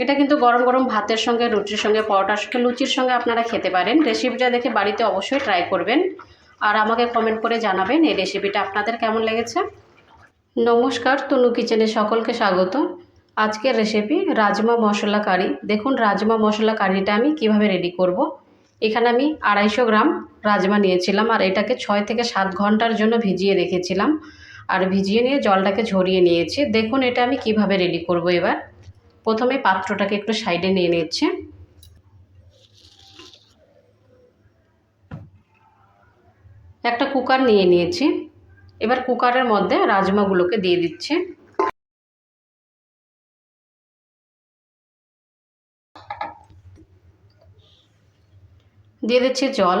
এটা কিন্তু গরম গরম ভাতের সঙ্গে, রুটির সঙ্গে, পরোটার সঙ্গে, লুচির সঙ্গে আপনারা খেতে পারেন। রেসিপিটা দেখে বাড়িতে অবশ্যই ট্রাই করবেন। আর আমাকে কমেন্ট করে জানাবেন এই রেসিপিটা আপনাদের কেমন লেগেছে। নমস্কার, তনু কিচেনে সকলকে স্বাগত। আজকের রেসিপি রাজমা মশলা কারি দেখুন, রাজমা মশলা কারিটা আমি কীভাবে রেডি করব। এখানে আমি আড়াইশো গ্রাম রাজমা নিয়েছিলাম আর এটাকে ছয় থেকে সাত ঘণ্টার জন্য ভিজিয়ে রেখেছিলাম। আর ভিজিয়ে নিয়ে জলটাকে ঝরিয়ে নিয়েছি। দেখুন, এটা আমি কীভাবে রেডি করব এবার। প্রথমে পাত্রটাকে একটু সাইডে নিয়ে নিচ্ছে। একটা কুকার নিয়ে নিয়েছি। এবার কুকারের মধ্যে রাজমাগুলোকে দিয়ে দিচ্ছি। দিয়ে দিচ্ছি জল।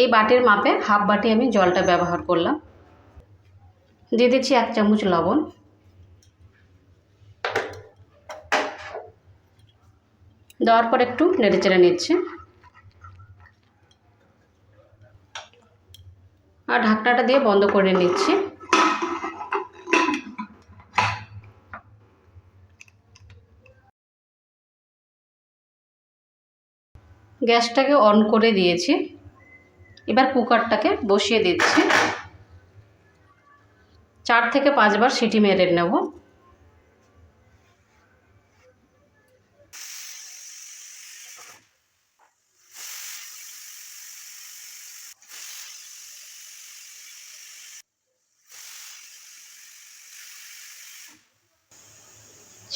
এই বাটির মাপে হাফ বাটি আমি জলটা ব্যবহার করলাম। দিয়ে দিচ্ছি এক চামচ লবণ। দেওয়ার পর একটু নেড়ে চেড়ে নিচ্ছে। আর ঢাকনাটা দিয়ে বন্ধ করে নিচ্ছি। গ্যাসটাকে অন করে দিয়েছি। এবার কুকারটাকে বসিয়ে দিচ্ছি। চার থেকে পাঁচবার সিটি মেরে নেব।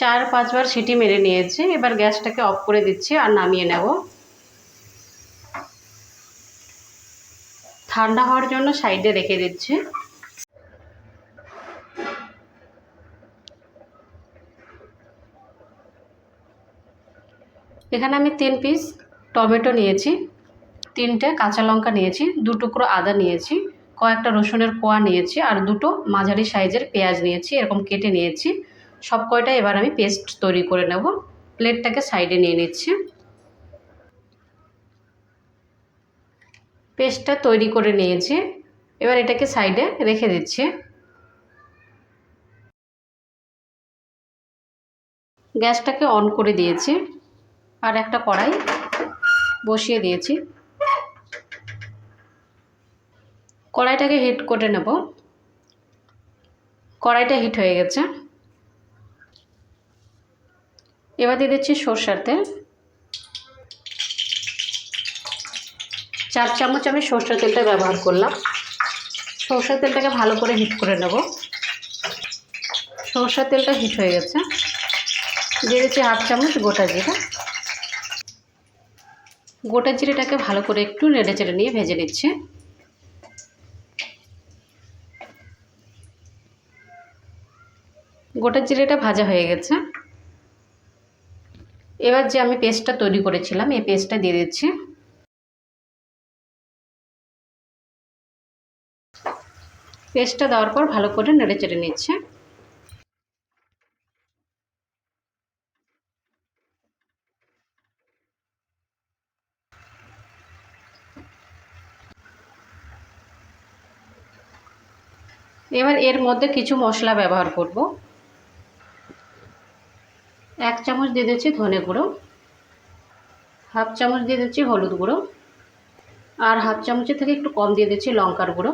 চার, পাঁচবার সিটি মেরে নিয়েছি। এবার গ্যাসটাকে অফ করে দিচ্ছি আর নামিয়ে নেব। ঠান্ডা হওয়ার জন্য সাইডে রেখে দিচ্ছি। এখানে আমি তিন পিস টমেটো নিয়েছি, তিনটে কাঁচা লঙ্কা নিয়েছি, দু টুকরো আদা নিয়েছি, কয়েকটা রসুনের কোয়া নিয়েছি আর দুটো মাঝারি সাইজের পেঁয়াজ নিয়েছি, এরকম কেটে নিয়েছি। সব কয়টা এবার আমি পেস্ট তৈরি করে নেব। প্লেটটাকে সাইডে নিয়ে নিচ্ছি। পেস্টটা তৈরি করে নিয়েছি। এবার এটাকে সাইডে রেখে দিচ্ছি। গ্যাসটাকে অন করে দিয়েছি। আর একটা কড়াই বসিয়ে দিয়েছি। কড়াইটাকে হিট করে নেব। কড়াইটা হিট হয়ে গেছে। এবার দিয়ে দিচ্ছি সর্ষার তেল। চার চামচ আমি সর্ষের তেলটা ব্যবহার করলাম। সর্ষের তেলটাকে ভালো করে হিট করে নেব। সর্ষের তেলটা হিট হয়ে গেছে। দিয়ে দিচ্ছি হাফ চামচ গোটা জিরা। গোটা জিরেটাকে ভালো করে একটু নেড়ে চেড়ে নিয়ে ভেজে নিচ্ছি। গোটা জিরেটা ভাজা হয়ে গেছে। এবার যে আমি পেস্টটা তৈরি করেছিলাম, এই পেস্টটা দিয়ে দিচ্ছি। পেস্টটা দেওয়ার পর ভালো করে নেড়ে চেড়ে নিচ্ছে। এবার এর মধ্যে কিছু মশলা ব্যবহার করব। এক চামচ দিয়ে দিচ্ছি ধনে গুঁড়ো, হাফ চামচ দিয়ে দিচ্ছি হলুদ গুঁড়ো, আর হাফ চামচের থেকে একটু কম দিয়ে দিচ্ছি লঙ্কার গুঁড়ো।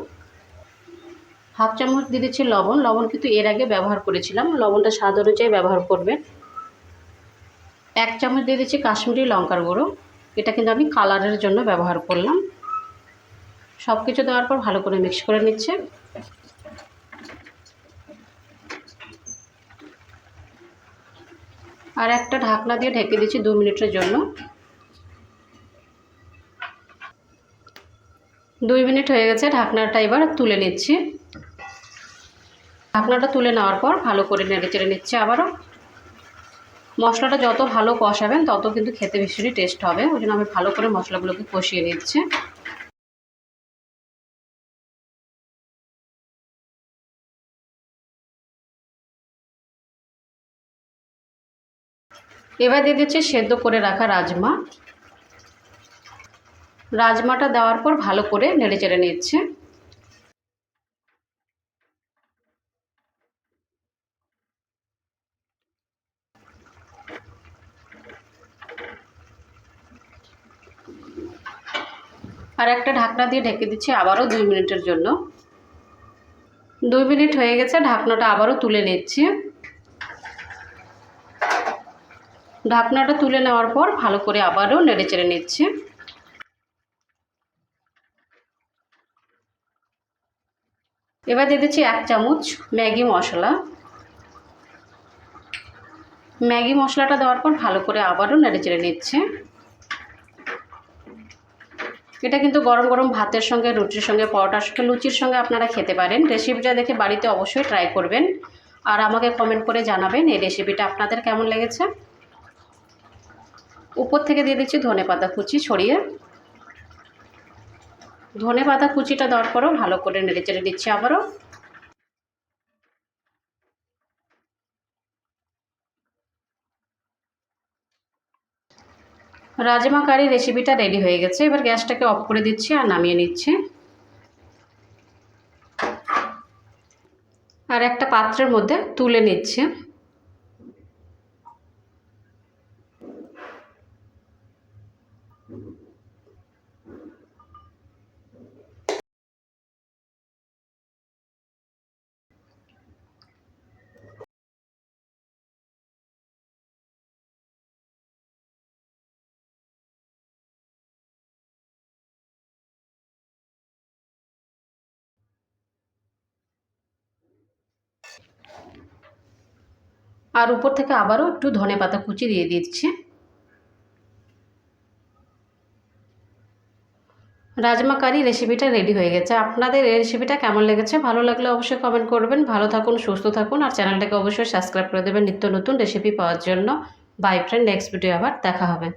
হাফ চামচ দিয়ে দিচ্ছি লবণ লবণ কিন্তু এর আগে ব্যবহার করেছিলাম, লবণটা স্বাদ অনুযায়ী ব্যবহার করবেন এক চামচ দিয়ে দিচ্ছি কাশ্মীরি লঙ্কার গুঁড়ো, এটা কিন্তু আমি কালারের জন্য ব্যবহার করলাম। সব কিছু দেওয়ার পর ভালো করে মিক্স করে নিচ্ছে। আর একটা ঢাকনা দিয়ে ঢেকে দিচ্ছি দু মিনিটের জন্য। দুই মিনিট হয়ে গেছে, ঢাকনাটা এবার তুলে নিচ্ছি। ঢাকনাটা তুলে নেওয়ার পর ভালো করে নেড়ে চেড়ে নিচ্ছি আবারও। মশলাটা যত ভালো কষাবেন, তত কিন্তু খেতে ভীষণই টেস্ট হবে। ওই জন্য আমি ভালো করে মশলাগুলোকে কষিয়ে নিচ্ছি। এবার দিয়ে দিচ্ছে সেদ্ধ করে রাখা রাজমা। রাজমাটা দেওয়ার পর ভালো করে নেড়ে চেড়ে নিচ্ছে। আর একটা ঢাকনা দিয়ে ঢেকে দিচ্ছি আবারও দুই মিনিটের জন্য। দুই মিনিট হয়ে গেছে, ঢাকনাটা আবারও তুলে নিচ্ছি। ঢাকনাটা তুলে নেওয়ার পর ভালো করে আবারও নেড়ে চেড়ে নিচ্ছি। এবার দিয়ে দিচ্ছি এক চামচ ম্যাগি মশলা। ম্যাগি মশলাটা দেওয়ার পর ভালো করে আবারও নেড়ে চেড়ে নিচ্ছে। এটা কিন্তু গরম গরম ভাতের সঙ্গে, রুটির সঙ্গে, পরোটার সঙ্গে, লুচির সঙ্গে আপনারা খেতে পারেন। রেসিপিটা দেখে বাড়িতে অবশ্যই ট্রাই করবেন। আর আমাকে কমেন্ট করে জানাবেন এই রেসিপিটা আপনাদের কেমন লেগেছে। উপর থেকে দিয়ে দিচ্ছি ধনে পাতা কুচি ছড়িয়ে। ধনে পাতা কুচিটা দেওয়ার পরেও ভালো করে নেড়ে চেড়ে দিচ্ছি আবারও। রাজমা কারি রেসিপিটা রেডি হয়ে গেছে। এবার গ্যাসটাকে অফ করে দিচ্ছি আর নামিয়ে নিচ্ছি। আর একটা পাত্রের মধ্যে তুলে নিচ্ছে। আর উপর থেকে আবারও একটু ধনে পাতা কুচি দিয়ে দিচ্ছি। রাজমা কারি রেসিপিটা রেডি হয়ে গেছে। আপনাদের এই রেসিপিটা কেমন লেগেছে? ভালো লাগলে অবশ্যই কমেন্ট করবেন। ভালো থাকুন, সুস্থ থাকুন আর চ্যানেলটাকে অবশ্যই সাবস্ক্রাইব করে দেবেন। নিত্য নতুন রেসিপি পাওয়ার জন্য। বাই ফ্রেন্ড নেক্সট ভিডিও আবার দেখা হবে।